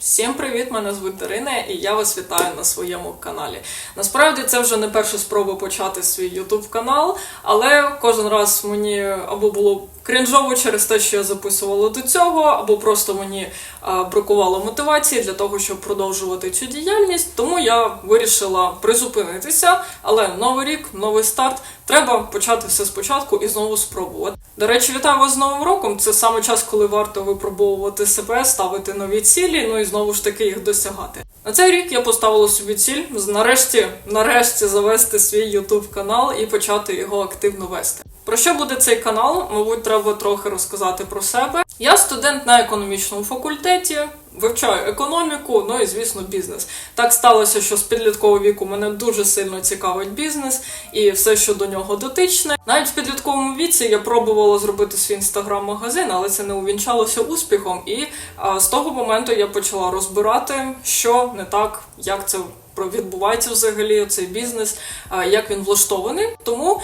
Всім привіт! Мене звуть Дарина, і я вас вітаю на своєму каналі. Насправді це вже не перша спроба почати свій YouTube канал, але кожен раз мені або було крінжово через те, що я записувала до цього, або просто мені а, бракувало мотивації для того, щоб продовжувати цю діяльність. Тому я вирішила призупинитися. Але новий рік, новий старт. Треба почати все спочатку і знову спробувати. До речі, вітаю вас з Новим роком. Це саме час, коли варто випробовувати себе, ставити нові цілі, ну і знову ж таки їх досягати. На цей рік я поставила собі ціль нарешті, нарешті завести свій YouTube канал і почати його активно вести. Про що буде цей канал? Мабуть, треба трохи розказати про себе. Я студент на економічному факультеті, вивчаю економіку, ну і звісно, бізнес. Так сталося, що з підліткового віку мене дуже сильно цікавить бізнес і все, що до нього дотичне. Навіть в підлітковому віці я пробувала зробити свій інстаграм-магазин, але це не увінчалося успіхом. І а, з того моменту я почала розбирати, що не так, як це відбувається взагалі цей бізнес, як він влаштований. Тому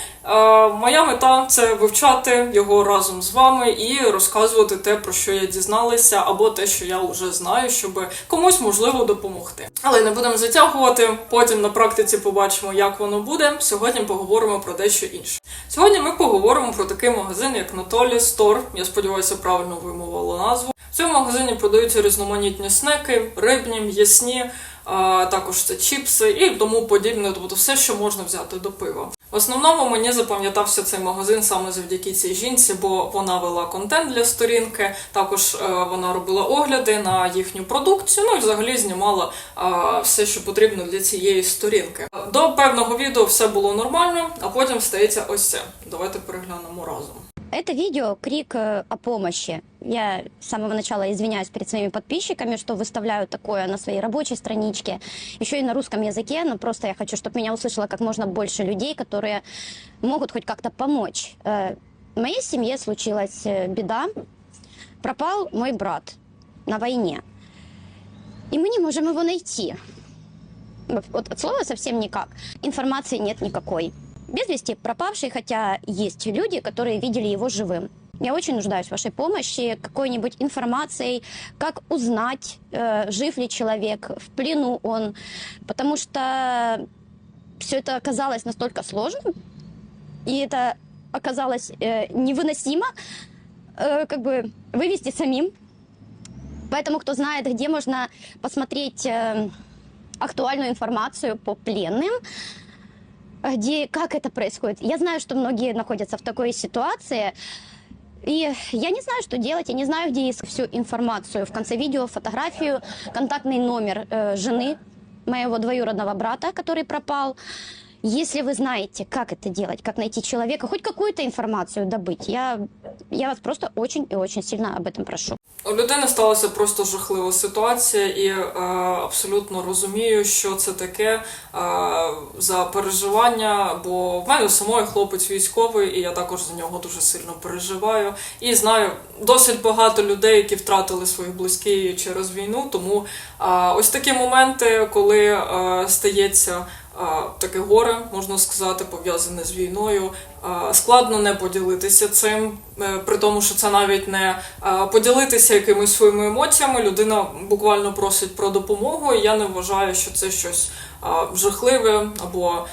моя мета це вивчати його разом з вами і розказувати те, про що я дізналася, або те, що я вже знаю, щоб комусь можливо допомогти. Але не будемо затягувати. Потім на практиці побачимо, як воно буде. Сьогодні поговоримо про дещо інше. Сьогодні ми поговоримо про такий магазин, як Натолі Стор. Я сподіваюся, правильно вимовила назву. В цьому магазині продаються різноманітні снеки, рибні, м'ясні, також це чіпси і тому подібне, тобто все, що можна взяти до пива. В основному мені запам'ятався цей магазин саме завдяки цій жінці, бо вона вела контент для сторінки. Також е, вона робила огляди на їхню продукцію. Ну і взагалі знімала е, все, що потрібно для цієї сторінки. До певного відео все було нормально, а потім стається ось це. Давайте переглянемо разом. Это видео крик э, о помощи. Я с самого начала извиняюсь перед своими подписчиками, что выставляю такое на своей рабочей страничке, еще и на русском языке, но просто я хочу, чтобы меня услышало как можно больше людей, которые могут хоть как-то помочь. Э, В моей семье случилась э, беда. Пропал мой брат на войне. И мы не можем его найти. Вот от слова совсем никак. Информации нет никакой. Без вести пропавший, хотя есть люди, которые видели его живым. Я очень нуждаюсь в вашей помощи, какой-нибудь информацией, как узнать, э, жив ли человек, в плену он, потому что все это оказалось настолько сложным, и это оказалось э, невыносимо, э, как бы вывести самим. Поэтому, кто знает, где можно посмотреть актуальную информацию по пленным, где, как это происходит. Я знаю, что многие находятся в такой ситуации, и я не знаю, что делать, я не знаю, где искать всю информацию. В конце видео фотографию, контактный номер э, жены моего двоюродного брата, который пропал. Если вы знаете, как это делать, как найти человека, хоть какую-то информацию добыть, я, я вас просто очень и очень сильно об этом прошу. У людини сталася просто жахлива ситуація, і е, абсолютно розумію, що це таке е, за переживання. Бо в мене самої хлопець військовий, і я також за нього дуже сильно переживаю. І знаю досить багато людей, які втратили своїх близьких через війну. Тому е, ось такі моменти, коли е, стається. Таке горе, можна сказати, пов'язане з війною. Складно не поділитися цим, е, при тому, що це навіть не поділитися якимись своїми емоціями. Людина буквально просить про допомогу. І я не вважаю, що це щось жахливе або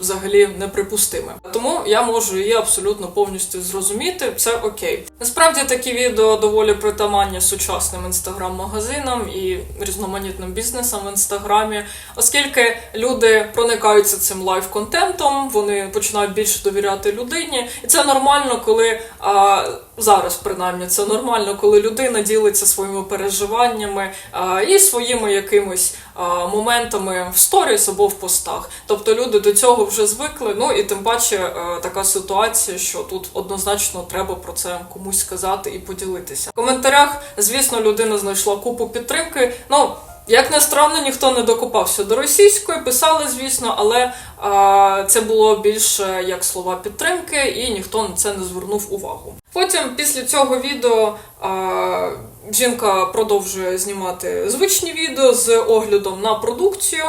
взагалі неприпустиме. Тому я можу її абсолютно повністю зрозуміти. Це окей. Насправді такі відео доволі притаманні сучасним інстаграм-магазинам і різноманітним бізнесам в інстаграмі, оскільки люди проникаються цим лайв-контентом, вони починають більше довіряти людині, і це нормально, коли а, зараз принаймні це нормально, коли людина ділиться своїми переживаннями а, і своїми якимись а, моментами в сторіс або в постах. Тобто люди до цього вже звикли. Ну і тим паче е, така ситуація, що тут однозначно треба про це комусь сказати і поділитися. В коментарях, звісно, людина знайшла купу підтримки. Ну. Як не странно, ніхто не докопався до російської, писали, звісно, але а, це було більше як слова підтримки, і ніхто на це не звернув увагу. Потім, після цього відео, а, жінка продовжує знімати звичні відео з оглядом на продукцію,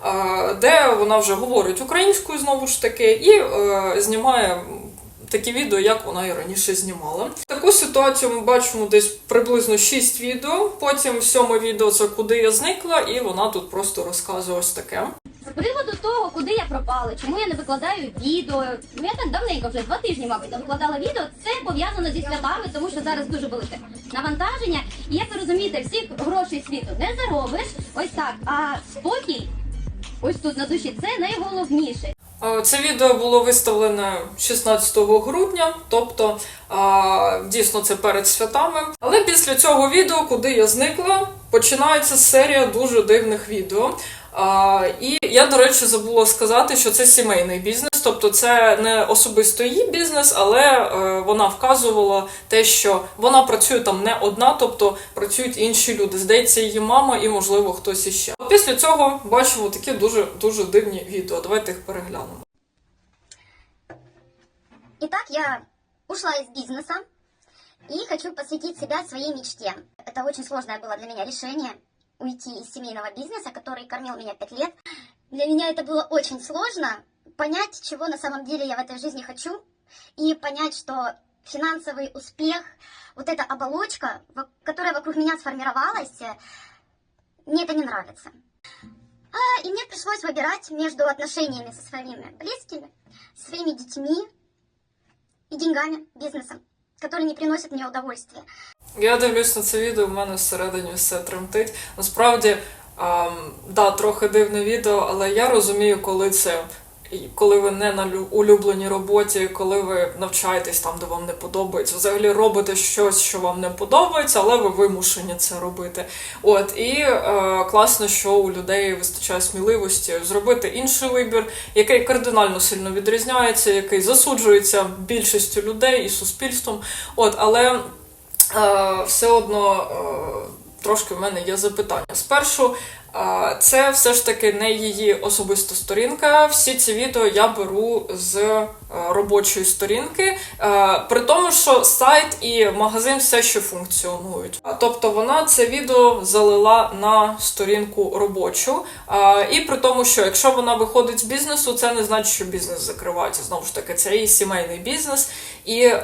а, де вона вже говорить українською знову ж таки, і е, знімає такі відео, як вона і раніше знімала. Таку ситуацію ми бачимо десь приблизно 6 відео. Потім сьоме відео це куди я зникла, і вона тут просто розказує ось таке. З приводу того, куди я пропала, чому я не викладаю відео. Ну я так давненько вже два тижні, мабуть, не викладала відео. Це пов'язано зі святами, тому що зараз дуже велике навантаження. І як ви розумієте, всіх грошей світу не заробиш. Ось так. А спокій, ось тут на душі, це найголовніше. Е, Це відео було виставлене 16 грудня, тобто дійсно це перед святами. Але після цього відео, куди я зникла, починається серія дуже дивних відео. І я, до речі, забула сказати, що це сімейний бізнес, тобто це не особисто її бізнес, але е, вона вказувала те, що вона працює там не одна, тобто працюють інші люди. Здається, її мама і, можливо, хтось іще. Після цього бачимо такі дуже дуже дивні відео. Давайте їх переглянемо. Итак, я ушла из бизнеса и хочу посвятить себя своей мечте. Это очень сложное было для меня решение уйти из семейного бизнеса, который кормил меня пять лет. Для меня это было очень сложно понять, чего на самом деле я в этой жизни хочу, и понять, что финансовый успех, вот эта оболочка, во- которая вокруг меня сформировалась, э, мне это не нравится. А, и мне пришлось выбирать между отношениями со своими близкими, своими детьми, и деньгами, бизнесом, который не приносит мне удовольствия. Я дивлюсь на це відео, в мене всередині все тремтить. Насправді, ем, да, трохи дивне відео, але я розумію, коли це. Коли ви не на улюбленій роботі, коли ви навчаєтесь там, де вам не подобається, взагалі робите щось, що вам не подобається, але ви вимушені це робити. От і е, класно, що у людей вистачає сміливості зробити інший вибір, який кардинально сильно відрізняється, який засуджується більшістю людей і суспільством. От, але е, все одно е, трошки в мене є запитання. Спершу, це все ж таки не її особиста сторінка. Всі ці відео я беру з е, робочої сторінки, е, при тому, що сайт і магазин все ще функціонують. Тобто вона це відео залила на сторінку робочу. І при тому, що якщо вона виходить з бізнесу, це не значить, що бізнес закривається. Знову ж таки, це її сімейний бізнес, і е,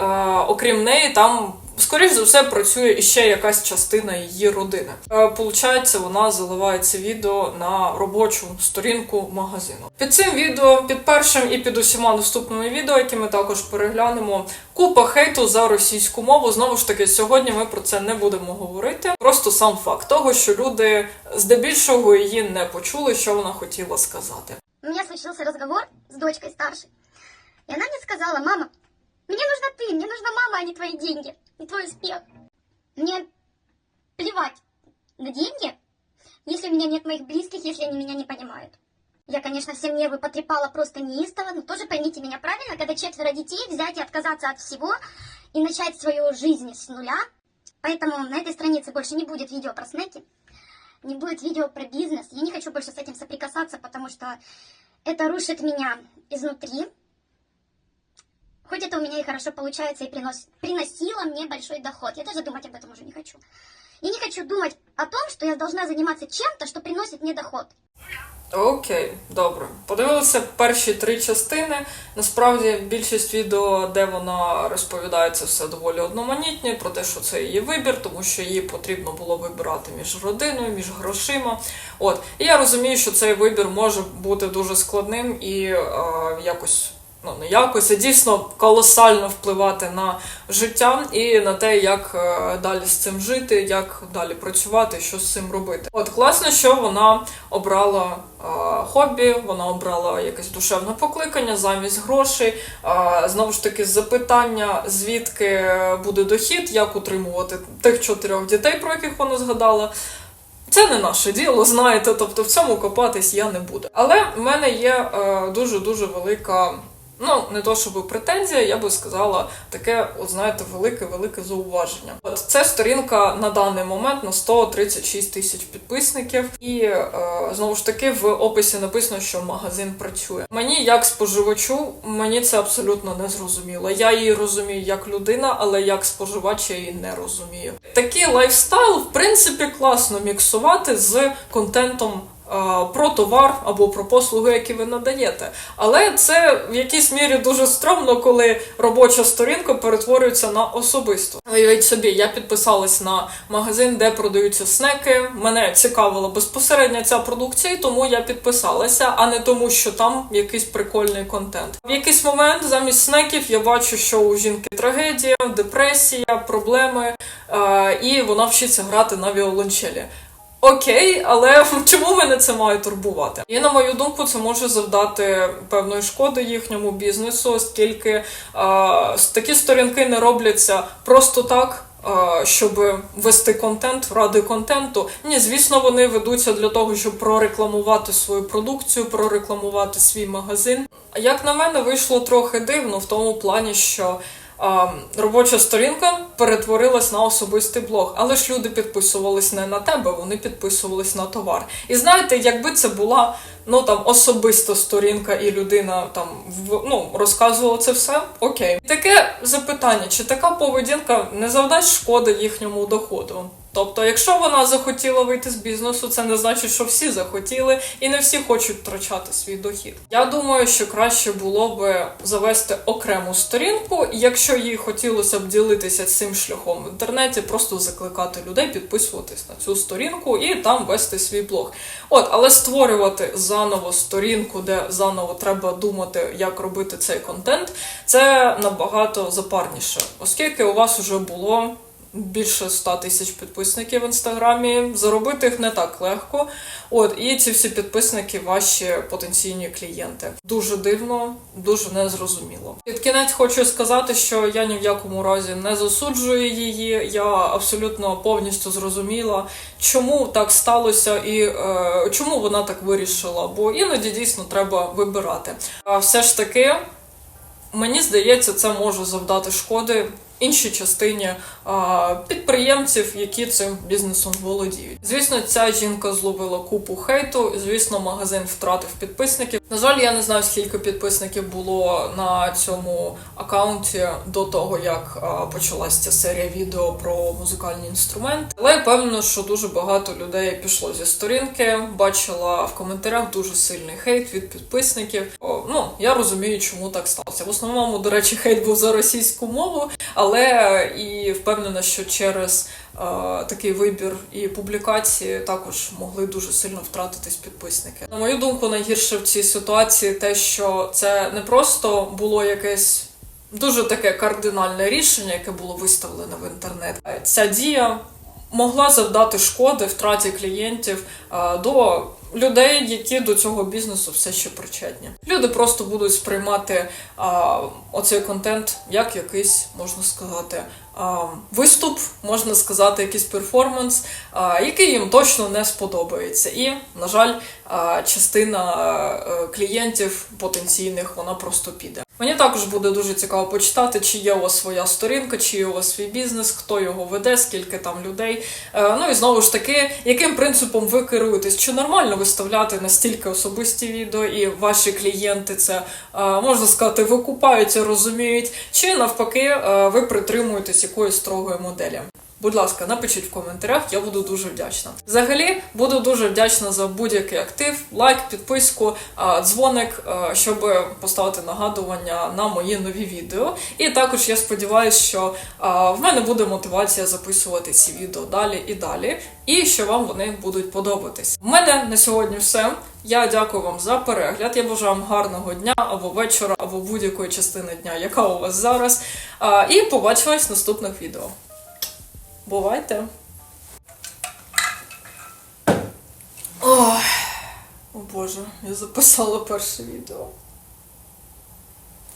окрім неї, там, скоріш за все, працює іще якась частина її родини. Е, Получається, вона заливає це відео на робочу сторінку магазину. Під цим відео, під першим і під усіма наступними відео, які ми також переглянемо, купа хейту за російську мову. Знову ж таки, сьогодні ми про це не будемо говорити. Просто сам факт того, що люди здебільшого її не почули, що вона хотіла сказати. У меня случился разговор с дочкой старшей, и она мне сказала, мама, мне нужна ты, мне нужна мама, а не твои деньги, не твой успех. Мне плевать на деньги, если у меня нет моих близких, если они меня не понимают. Я, конечно, все нервы потрепала просто неистово, но тоже поймите меня правильно, когда четверо детей, взять и отказаться от всего и начать свою жизнь с нуля. Поэтому на этой странице больше не будет видео про снеки, не будет видео про бизнес. Я не хочу больше с этим соприкасаться, потому что это рушит меня изнутри. Хоть это у меня и хорошо получается и принос, приносило мне большой доход. Я даже думать об этом уже не хочу. Я не хочу думать о том, что я должна заниматься чем-то, что приносит мне доход. Окей, добре. Подивилися перші три частини. Насправді більшість відео, де вона розповідає це все доволі одноманітні, про те, що це її вибір, тому що їй потрібно було вибирати між родиною, між грошима. От. І я розумію, що цей вибір може бути дуже складним і е, якось. Ну, не якось, а дійсно колосально впливати на життя і на те, як е, далі з цим жити, як далі працювати, що з цим робити. От класно, що вона обрала е, хобі, вона обрала якесь душевне покликання замість грошей. Е, знову ж таки, запитання, звідки буде дохід, як утримувати тих чотирьох дітей, про яких вона згадала. Це не наше діло, знаєте, тобто в цьому копатись я не буду. Але в мене є дуже дуже велика. Ну, не то щоб претензія, я би сказала таке, от знаєте, велике-велике зауваження. От це сторінка на даний момент на 136 тисяч підписників, і е, знову ж таки в описі написано, що магазин працює. Мені, як споживачу, мені це абсолютно не зрозуміло. Я її розумію як людина, але як споживач я її не розумію. Такий лайфстайл, в принципі, класно міксувати з контентом. Про товар або про послуги, які ви надаєте. Але це в якійсь мірі дуже стрьомно, коли робоча сторінка перетворюється на особисту. Уявіть собі, я підписалась на магазин, де продаються снеки. Мене цікавила безпосередньо ця продукція, тому я підписалася, а не тому, що там якийсь прикольний контент. В якийсь момент замість снеків я бачу, що у жінки трагедія, депресія, проблеми, і вона вчиться грати на віолончелі. Окей, але чому мене це має турбувати? І на мою думку, це може завдати певної шкоди їхньому бізнесу, оскільки е, такі сторінки не робляться просто так. Щоб вести контент ради контенту, ні, звісно, вони ведуться для того, щоб прорекламувати свою продукцію, прорекламувати свій магазин. Як на мене, вийшло трохи дивно в тому плані, що а, робоча сторінка перетворилась на особистий блог, але ж люди підписувались не на тебе, вони підписувались на товар. І знаєте, якби це була ну там особиста сторінка, і людина там в ну розказувала це все, окей. Таке запитання: чи така поведінка не завдасть шкоди їхньому доходу? Тобто, якщо вона захотіла вийти з бізнесу, це не значить, що всі захотіли, і не всі хочуть втрачати свій дохід. Я думаю, що краще було би завести окрему сторінку, якщо їй хотілося б ділитися цим шляхом в інтернеті, просто закликати людей підписуватись на цю сторінку і там вести свій блог. От, але створювати заново сторінку, де заново треба думати, як робити цей контент, це набагато запарніше, оскільки у вас вже було більше 100 тисяч підписників в інстаграмі. Заробити їх не так легко. От і ці всі підписники ваші потенційні клієнти. Дуже дивно, дуже незрозуміло. Під кінець хочу сказати, що я ні в якому разі не засуджую її. Я абсолютно повністю зрозуміла, чому так сталося і е, чому вона так вирішила. Бо іноді дійсно треба вибирати. А все ж таки. Мені здається, це може завдати шкоди іншій частині а, підприємців, які цим бізнесом володіють. Звісно, ця жінка зловила купу хейту. Звісно, магазин втратив підписників. На жаль, я не знаю, скільки підписників було на цьому акаунті до того, як почалася ця серія відео про музикальні інструменти. Але я впевнена, що дуже багато людей пішло зі сторінки. Бачила в коментарях дуже сильний хейт від підписників. Ну я розумію, чому так сталося. В основному, до речі, хейт був за російську мову, але і впевнена, що через такий вибір і публікації також могли дуже сильно втратитись підписники. На мою думку, найгірше в цій ситуації те, що це не просто було якесь. Дуже таке кардинальне рішення, яке було виставлене в інтернет. Ця дія могла завдати шкоди втраті клієнтів до людей, які до цього бізнесу все ще причетні. Люди просто будуть сприймати а, оцей контент як якийсь, можна сказати, а, виступ, можна сказати, якийсь перформанс, а, який їм точно не сподобається. І, на жаль, а, частина а, клієнтів потенційних вона просто піде. Мені також буде дуже цікаво почитати, чи є у вас своя сторінка, чи є у вас свій бізнес, хто його веде, скільки там людей. Е, Ну і знову ж таки, яким принципом ви керуєтесь? Чи нормально виставляти настільки особисті відео, і ваші клієнти це е, можна сказати, викупаються, розуміють, чи навпаки, е, ви притримуєтесь якоїсь строгої моделі? Будь ласка, напишіть в коментарях, я буду дуже вдячна. Взагалі, буду дуже вдячна за будь-який актив, лайк, підписку, дзвоник, щоб поставити нагадування на мої нові відео. І також я сподіваюся, що в мене буде мотивація записувати ці відео далі і далі, і що вам вони будуть подобатись. У мене на сьогодні все. Я дякую вам за перегляд. Я бажаю вам гарного дня або вечора, або будь-якої частини дня, яка у вас зараз. І побачимось в наступних відео. Бувайте. Ой, о Боже, я записала перше відео.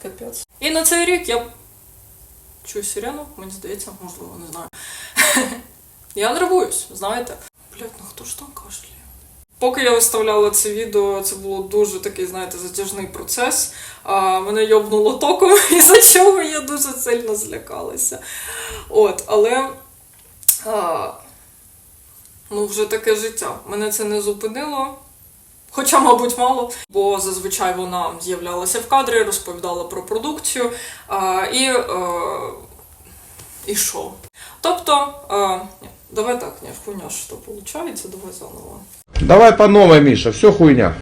Капець. І на цей рік я чую сирену, мені здається, можливо, не знаю. я нервуюсь, знаєте. Блять, ну хто ж там кашляє? Поки я виставляла це відео, це було дуже такий, знаєте, затяжний процес. А, мене йобнуло током, із-за чого я дуже сильно злякалася. От, але. А, ну, вже таке життя. Мене це не зупинило. Хоча, мабуть, мало, бо зазвичай вона з'являлася в кадрі, розповідала про продукцію а, і, е, і що. Тобто, е, ні, давай так, ні, хуйня, що виходить, давай заново. Давай по новой, Миша, все хуйня.